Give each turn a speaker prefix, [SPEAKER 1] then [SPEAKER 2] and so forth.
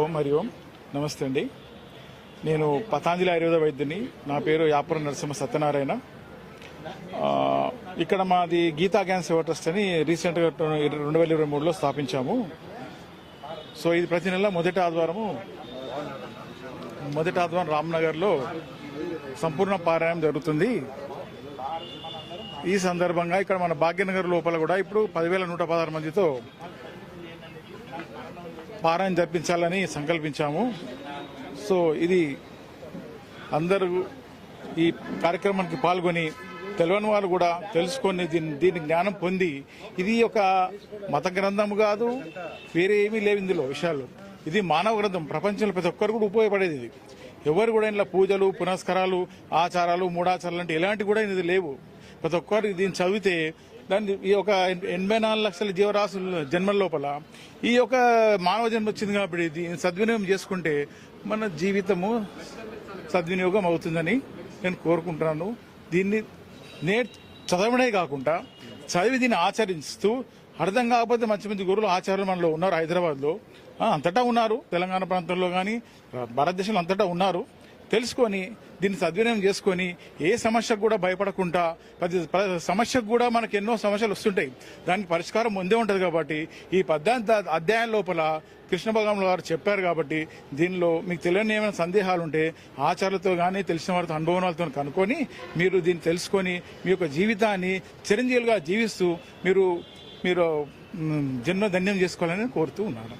[SPEAKER 1] ఓం హరి ఓం. నమస్తే అండి. నేను పతాంజలి ఆయుర్వేద వైద్యుని నా పేరు యాపురం నరసింహ సత్యనారాయణ. ఇక్కడ మాది గీతా గ్యాన్ సేవ ట్రస్ట్ అని రీసెంట్గా రెండు వేల ఇరవై మూడులో స్థాపించాము. సో ఇది ప్రతి నెల మొదటి ఆదివారము మొదటి ఆదివారం రామ్నగర్లో సంపూర్ణ పారాయణం జరుగుతుంది. ఈ సందర్భంగా ఇక్కడ మన భాగ్యనగర్ లోపల కూడా ఇప్పుడు పదివేల నూట పదహారు మందితో పారాయణ జరిపించాలని సంకల్పించాము. సో ఇది అందరూ ఈ కార్యక్రమానికి పాల్గొని తెలియని వారు కూడా తెలుసుకొని దీని దీని జ్ఞానం పొంది ఇది ఒక మత గ్రంథం కాదు వేరే ఏమీ లేవు ఇందులో విషయాలు. ఇది మానవ గ్రంథం ప్రపంచంలో ప్రతి ఒక్కరు కూడా ఉపయోగపడేది ఇది. ఎవరు కూడా ఇంట్లో పూజలు పునస్కారాలు ఆచారాలు మూడాచారాలు అంటే ఎలాంటి కూడా ఇది లేవు. ప్రతి ఒక్కరు దీన్ని చదివితే దాన్ని ఈ యొక్క ఎనభై నాలుగు లక్షల జీవరాశుల జన్మల లోపల ఈ యొక్క మానవ జన్మ వచ్చింది కాబట్టి దీన్ని సద్వినియోగం చేసుకుంటే మన జీవితము సద్వినియోగం అవుతుందని నేను కోరుకుంటున్నాను. దీన్ని నే చదవడే కాకుండా చదివి దీన్ని ఆచరిస్తూ అర్థం కాకపోతే మంచి మంచి గురువులు ఆచార్యులు మనలో ఉన్నారు హైదరాబాద్లో. అంతటా ఉన్నారు. తెలంగాణ ప్రాంతంలో కానీ భారతదేశంలో అంతటా ఉన్నారు. తెలుసుకొని దీన్ని సద్వినియోగం చేసుకొని ఏ సమస్యకు కూడా భయపడకుండా ప్రతి సమస్యకు కూడా మనకు ఎన్నో సమస్యలు వస్తుంటాయి. దానికి పరిష్కారం ముందే ఉంటుంది కాబట్టి ఈ పద్దెనిమిది అధ్యాయం లోపల కృష్ణ భగవాన్ గారు చెప్పారు కాబట్టి దీనిలో మీకు తెలియని ఏమైనా సందేహాలు ఉంటే ఆచారాలతో కానీ తెలిసిన వారితో అనుభవాలతో కనుక్కొని మీరు దీన్ని తెలుసుకొని మీ యొక్క జీవితాన్ని చిరంజీవులుగా జీవిస్తూ మీరు మీరు మ్, జన్మ ధన్యం చేసుకోవాలని కోరుతూ ఉన్నాను.